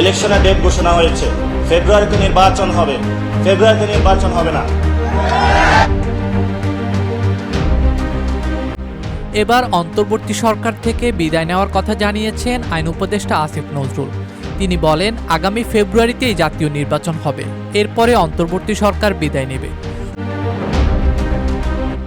ইলেকশনের ডেট ঘোষণা হয়েছে। ফেব্রুয়ারিতে নির্বাচন হবে। ফেব্রুয়ারিতে নির্বাচন হবে না। এবার অন্তর্বর্তী সরকার থেকে বিদায় নেওয়ার কথা জানিয়েছেন আইন উপদেষ্টা আসিফ নজরুল। তিনি বলেন, আগামী ফেব্রুয়ারিতেই জাতীয় নির্বাচন হবে। এরপরে অন্তর্বর্তী সরকার বিদায় নেবে।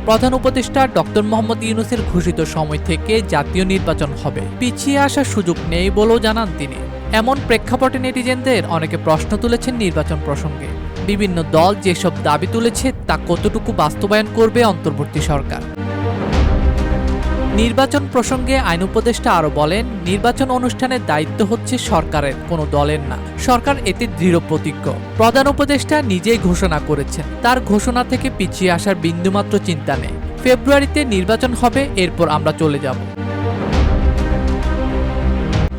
প্রধান উপদেষ্টা ডক্টর মোহাম্মদ ইউনুসের ঘোষিত সময় থেকে জাতীয় নির্বাচন হবে। পিছিয়ে আসার সুযোগ নেই বলেও জানান তিনি। এমন প্রেক্ষাপটে নেটিজেনদের অনেকে প্রশ্ন তুলেছেন নির্বাচন প্রসঙ্গে। বিভিন্ন দল যেসব দাবি তুলেছে তা কতটুকু বাস্তবায়ন করবে অন্তর্বর্তী সরকার? নির্বাচন প্রসঙ্গে আইন উপদেষ্টা আরও বলেন, নির্বাচন অনুষ্ঠানের দায়িত্ব হচ্ছে সরকারের, কোনো দলের না। সরকার এতে দৃঢ় প্রতিজ্ঞ। প্রধান উপদেষ্টা নিজেই ঘোষণা করেছেন। তার ঘোষণা থেকে পিছিয়ে আসার বিন্দুমাত্র চিন্তা নেই। ফেব্রুয়ারিতে নির্বাচন হবে, এরপর আমরা চলে যাব।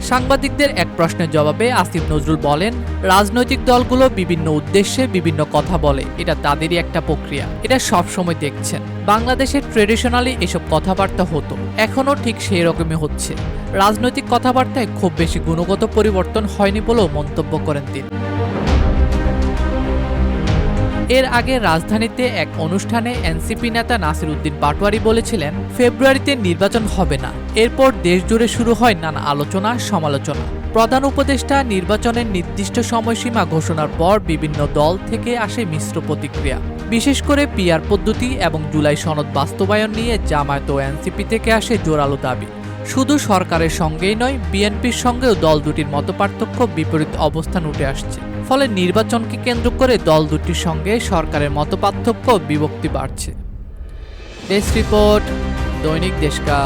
সাংবাদিকদের এক প্রশ্নের জবাবে আসিফ নজরুল বলেন, রাজনৈতিক দলগুলো বিভিন্ন উদ্দেশ্যে বিভিন্ন কথা বলে। এটা তাদেরই একটা প্রক্রিয়া। এটা সবসময় দেখছেন। বাংলাদেশে ট্রেডিশনালি এসব কথাবার্তা হতো। এখনও ঠিক সেই রকমই হচ্ছে। রাজনৈতিক কথাবার্তায় খুব বেশি গুণগত পরিবর্তন হয়নি বলেও মন্তব্য করেন তিনি। এর আগে রাজধানীতে এক অনুষ্ঠানে এনসিপি নেতা নাসির উদ্দিন পাটোয়ারি বলেছিলেন, ফেব্রুয়ারিতে নির্বাচন হবে না। এরপর দেশজুড়ে শুরু হয় নানা আলোচনা, সমালোচনা। প্রধান উপদেষ্টা নির্বাচনের নির্দিষ্ট সময়সীমা ঘোষণার পর বিভিন্ন দল থেকে আসে মিশ্র প্রতিক্রিয়া। বিশেষ করে পিয়ার পদ্ধতি এবং জুলাই সনদ বাস্তবায়ন নিয়ে জামায়াত ও এনসিপি থেকে আসে জোরালো দাবি। শুধু সরকারের সঙ্গেই নয়, বিএনপির সঙ্গেও দল দুটির মতপার্থক্য বিপরীত অবস্থান উঠে আসছে। ফলে নির্বাচনকে কেন্দ্র করে দল দুটির সঙ্গে সরকারের মতপার্থক্য বিভক্তি বাড়ছে। ডেস্ক রিপোর্ট, দৈনিক দেশকা